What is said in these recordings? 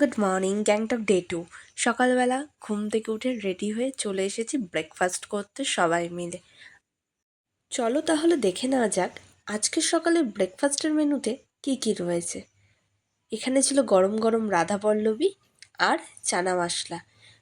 Good morning, Gangtok day two. সকালবেলা ঘুম থেকে উঠে রেডি হয়ে চলে এসেছি ব্রেকফাস্ট করতে সবাই মিলে। চলো তাহলে দেখে নেওয়া যাক, আজকে সকালে ব্রেকফাস্টের মেনুতে কি কি রয়েছে। এখানে ছিল গরম গরম রাধা পল্লবী আর চানা মশলা।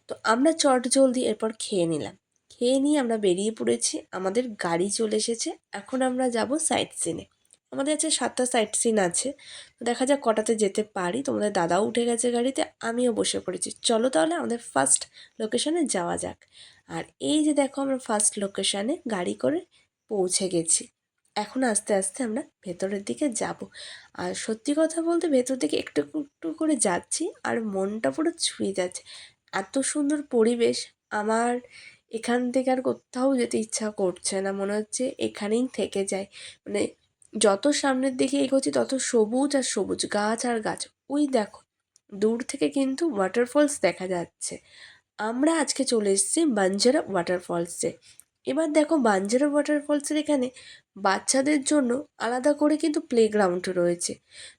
তো আমরা চট জলদি এরপর খেয়ে নিলাম। খেয়ে নিয়ে আমরা বেরিয়ে পড়েছি, আমাদের গাড়ি চলে এসেছে, এখন আমরা যাব সাইট সিনে। আমাদের আছে সাতটা সাইট সিন আছে। তো দেখা যাক কটাতে যেতে পারি। তোমাদের দাদাও উঠে গেছে গাড়িতে, আমিও বসে পড়েছি। চলো তাহলে আমাদের ফার্স্ট লোকেশানে যাওয়া যাক। আর এই যে দেখো আমরা ফার্স্ট লোকেশানে গাড়ি করে পৌঁছে গেছি। এখন আস্তে আস্তে আমরা ভেতরের দিকে যাব। আর সত্যি কথা বলতে ভেতর দিকে একটু একটু করে যাচ্ছি আর মনটা পুরো ছুঁয়ে যাচ্ছে। এত সুন্দর পরিবেশ, আমার এখান থেকে আর কোথাও যেতে ইচ্ছা করছে না। মনে হচ্ছে এখানেই থেকে যায় মানে যত সামনের দিকে এগোচ্ছি, তত সবুজ আর সবুজ গাছ আর গাছ। ওই দেখো, দূর থেকে কিন্তু ওয়াটারফলস দেখা যাচ্ছে। আমরা আজকে চলে এসেছি বাঞ্জারা ওয়াটারফলসে এবার দেখো বাঞ্জারা ওয়াটারফলসের এখানে বাচ্চাদের জন্য আলাদা করে কিন্তু প্লেগ্রাউন্ড রয়েছে।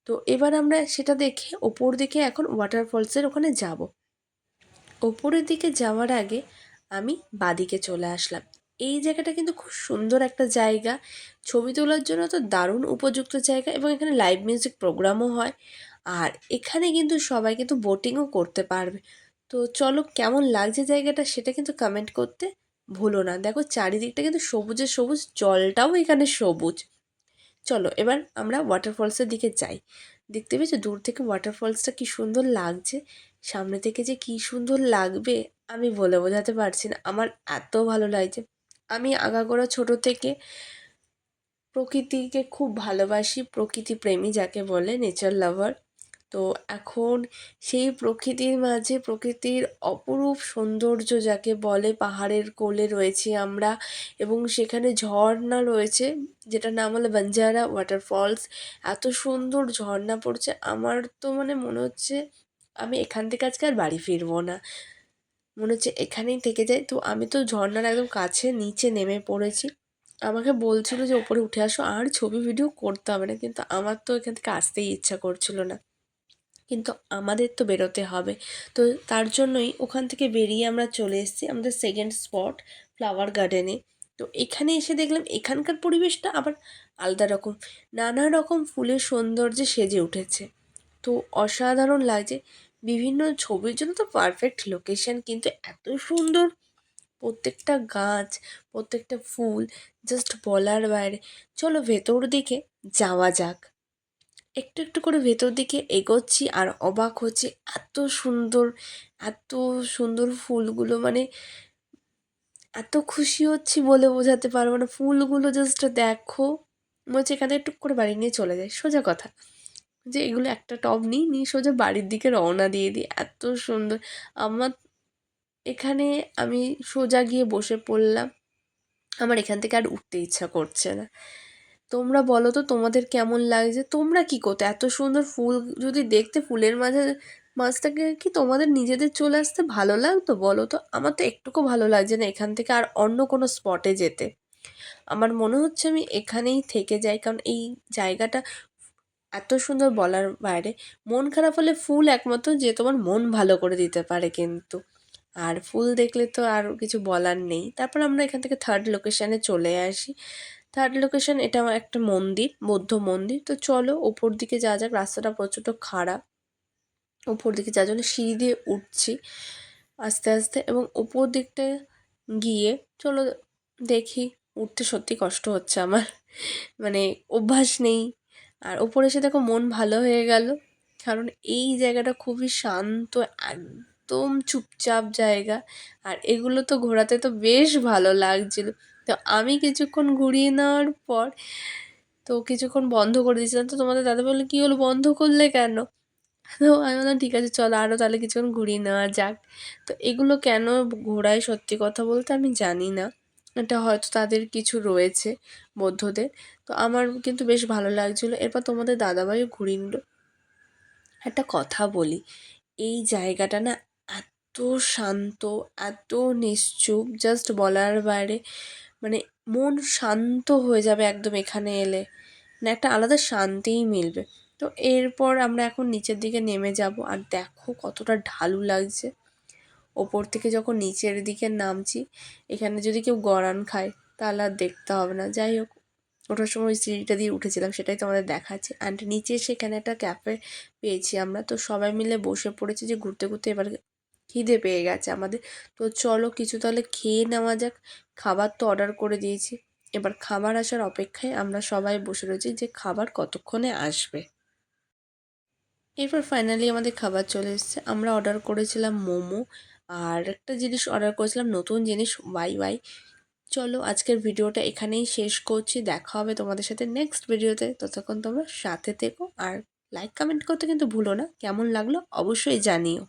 তো এবার আমরা সেটা দেখে ওপর দিকে এখন ওয়াটারফলসের ওখানে যাব। ওপরের দিকে যাওয়ার আগে আমি বাদিকে চলে আসলাম। এই জায়গাটা কিন্তু খুব সুন্দর একটা জায়গা। ছবি তোলার জন্য তো দারুণ উপযুক্ত জায়গা এবং এখানে লাইভ মিউজিক প্রোগ্রামও হয়। আর এখানে কিন্তু সবাই কিন্তু বোটিংও করতে পারবে। তো চলো কেমন লাগছে জায়গাটা সেটা কিন্তু কমেন্ট করতে ভুলো না। দেখো চারিদিকটা কিন্তু সবুজে সবুজ, জলটাও এখানে সবুজ। চলো এবার আমরা ওয়াটারফলসের দিকে যাই। দেখতে পেয়েছ? দূর থেকে ওয়াটারফলসটা কি সুন্দর লাগছে। সামনে থেকে যে কি সুন্দর লাগবে আমি বলে বোঝাতে পারছি না। আমার এত ভালো লাগছে। আমি আগাগোড়া ছোটো থেকে প্রকৃতিকে খুব ভালোবাসি, প্রকৃতি প্রেমী যাকে বলে নেচার লাভার তো এখন সেই প্রকৃতির মাঝে প্রকৃতির অপরূপ সৌন্দর্য যাকে বলে পাহাড়ের কোলে রয়েছি আমরা এবং সেখানে ঝর্ণা রয়েছে, যেটার নাম হলো বাঞ্জারা ওয়াটারফলস এত সুন্দর ঝর্ণা পড়ছে, আমার তো মানে মনে হচ্ছে আমি এখান থেকে আজকে আর বাড়ি ফিরবো না। মনে হচ্ছে এখানেই থেকে যাই তো আমি তো ঝর্ণার একদম কাছে নিচে নেমে পড়েছি। আমাকে বলছিল যে ওপরে উঠে আসো। আর ছবি ভিডিও করতে হবে না। কিন্তু আমার তো এখান থেকে আসতেই ইচ্ছা করছিল না। কিন্তু আমাদের তো বেরোতে হবে। তো তার জন্যই ওখান থেকে বেরিয়ে আমরা চলে এসেছি আমাদের সেকেন্ড স্পট ফ্লাওয়ার গার্ডেনে তো এখানে এসে দেখলাম এখানকার পরিবেশটা আবার আলাদা রকম। নানা রকম ফুলের সৌন্দর্যে সেজে উঠেছে। তো অসাধারণ লাগছে। বিভিন্ন ছবির জন্য তো পারফেক্ট লোকেশন কিন্তু এত সুন্দর। প্রত্যেকটা গাছ, প্রত্যেকটা ফুল জাস্ট বলার বাইরে। চলো ভেতর দিকে যাওয়া যাক। একটু একটু করে ভেতর দিকে এগোচ্ছি আর অবাক হচ্ছে এত সুন্দর এত সুন্দর ফুলগুলো মানে এত খুশি হচ্ছি বলে বোঝাতে পারব না। ফুলগুলো জাস্ট দেখো। মনে হচ্ছে এখানে একটু করে বাড়ি নিয়ে চলে যায় সোজা কথা। যে এগুলো একটা টব নিই, নিয়ে সোজা বাড়ির দিকে রওনা দিয়ে দিই। এত সুন্দর। আমার এখানে আমি সোজা গিয়ে বসে পড়লাম। আমার এখান থেকে আর উঠতে ইচ্ছা করছে না। তোমরা বলো তো, তোমাদের কেমন লাগছে? তোমরা কী করতে? এত সুন্দর ফুল যদি দেখতে, ফুলের মাঝে থেকে কি তোমাদের নিজেদের চলে আসতে ভালো লাগতো? বলো তো। আমার তো একটুকু ভালো লাগছে না এখান থেকে আর অন্য কোনো স্পটে যেতে। আমার মনে হচ্ছে আমি এখানেই থেকে যাই। কারণ এই জায়গাটা এত সুন্দর বলার বাইরে, মন খারাপ হলে ফুল একমাত্র যে তোমার মন ভালো করে দিতে পারে কিন্তু। আর ফুল দেখলে তো আর কিছু বলার নেই। তারপর আমরা এখান থেকে থার্ড লোকেশানে চলে আসি। থার্ড লোকেশান এটা একটা মন্দির, বৌদ্ধ মন্দির। তো চলো ওপর দিকে যা যাক, রাস্তাটা প্রচণ্ড খারাপ। ওপর দিকে যার জন্য সিঁড়ি দিয়ে উঠছি আস্তে আস্তে এবং ওপর দিকটা গিয়ে চলো দেখি, উঠতে সত্যি কষ্ট হচ্ছে আমার। মানে অভ্যাস নেই। আর ওপরে এসে দেখো মন ভালো হয়ে গেল। কারণ এই জায়গাটা খুবই শান্ত, একদম চুপচাপ জায়গা। আর এগুলো তো ঘোরাতে তো বেশ ভালো লাগছিল। তো আমি কিছুক্ষণ ঘুরিয়ে নেওয়ার পর তো কিছুক্ষণ বন্ধ করে দিয়েছিলাম। তো তোমাদের দাদা বলল, কী হলো? বন্ধ করলে কেন? তো আমি বললাম, ঠিক আছে, চলো আরও তাহলে কিছুক্ষণ ঘুরিয়ে নেওয়া যাক। তো এগুলো কেন ঘোরায় সত্যি কথা বলতে আমি জানি না। এটা হয়তো তাদের কিছু রয়েছে বৌদ্ধদের। তো আমার কিন্তু বেশ ভালো লাগছিল। এরপর তোমাদের দাদাভাইও ঘুরিয়ে নিল। একটা কথা বলি, এই জায়গাটা না এত শান্ত, এত নিশ্চুপ জাস্ট বলার বাইরে মানে মন শান্ত হয়ে যাবে একদম এখানে এলে। মানে একটা আলাদা শান্তিই মিলবে। তো এরপর আমরা এখন নিচের দিকে নেমে যাব। আর দেখো কতটা ঢালু লাগছে। ওপর থেকে যখন নিচের দিকে নামছি, এখানে যদি কেউ গড়ান খায়, তাহলে আর দেখতে হবে না। যাই হোক, ওঠার সময় ওই সিঁড়িটা দিয়ে উঠেছিলাম, সেটাই তোমাদের দেখাচ্ছি। অ্যান্ড নিচে সেখানে একটা ক্যাফে পেয়েছি আমরা। তো সবাই মিলে বসে পড়েছি যে ঘুরতে ঘুরতে এবার খিদে পেয়ে গেছে আমাদের। তো চলো কিছু তাহলে খেয়ে নেওয়া যাক। খাবার তো অর্ডার করে দিয়েছি। এবার খাবার আসার অপেক্ষায় আমরা সবাই বসে রয়েছি যে খাবার কতক্ষণে আসবে। এরপর ফাইনালি আমাদের খাবার চলে এসেছে। আমরা অর্ডার করেছিলাম মোমো। আর একটা জিনিস অর্ডার করেছিলাম, নতুন জিনিস ওয়াই ওয়াই চলো, আজকের ভিডিওটা এখানেই শেষ করছি। দেখা হবে তোমাদের সাথে নেক্সট ভিডিওতে। ততক্ষণ তোমরা সাথে থেকো আর লাইক কমেন্ট করতে কিন্তু ভুলো না। কেমন লাগল অবশ্যই জানিও।